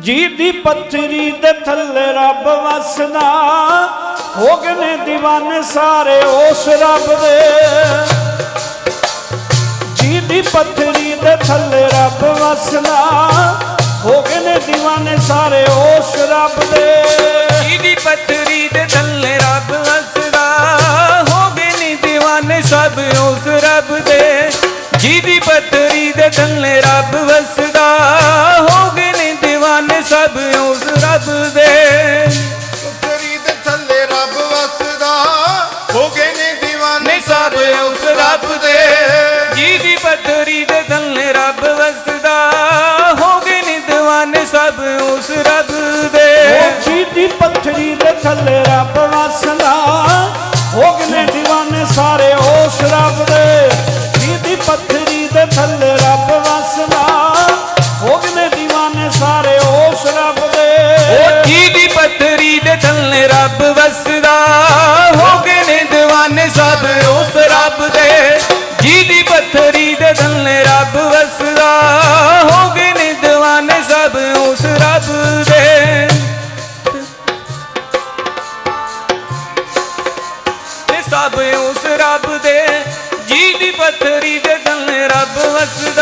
ਜੀ ਦੀ ਪੱਥਰੀ ਦੇ ਥੱਲੇ ਰੱਬ ਵਸਦਾ, ਹੋ ਗਏ ਨੇ دیਵਾਨੇ ਸਾਰੇ ਉਸ ਰੱਬ ਦੇ। ਜੀ ਦੀ ਪੱਥਰੀ ਦੇ ਥੱਲੇ ਰੱਬ ਵਸਦਾ, ਹੋ ਗਏ ਨੇ دیਵਾਨੇ ਸਾਰੇ ਉਸ ਰੱਬ ਦੇ। ਜੀ ਦੀ ਪੱਥਰੀ ਦੇ ਥੱਲੇ ਰੱਬ ਵਸਦਾ, ਹੋ ਗਏ ਨੇ دیਵਾਨੇ ਸਭ ਉਸ ਰੱਬ ਦੇ। ਜੀ ਦੀ ਪੱਥਰੀ ਦੇ ਥੱਲੇ ਰੱਬ ਲੱਭਦੇ ਸੁਖਰੀ ਦੇ ਥੱਲੇ ਰੱਬ ਵਸਦਾ। ਹੋ ਗਏ ਨੇ دیਵਾਨੇ ਸਾਰੇ ਉਸ ਰੱਬ ਦੇ। ਜੀ ਦੀ ਪੱਥਰੀ ਦੇ ਥੱਲੇ ਰੱਬ ਵਸਦਾ। ਹੋ ਗਏ ਨੇ دیਵਾਨੇ ਸਭ ਉਸ ਰੱਬ ਦੇ। ਜੀ ਦੀ ਪੱਥਰੀ ਦੇ ਥੱਲੇ ਸਭ ਉਸ ਰੱਬ ਦੇ। ਤੇ ਸਭ ਉਸ ਰੱਬ ਦੇ। ਜੀ ਦੀ ਪੱਥਰੀ ਦੇ ਥੱਲੇ ਰੱਬ ਵਸਦਾ।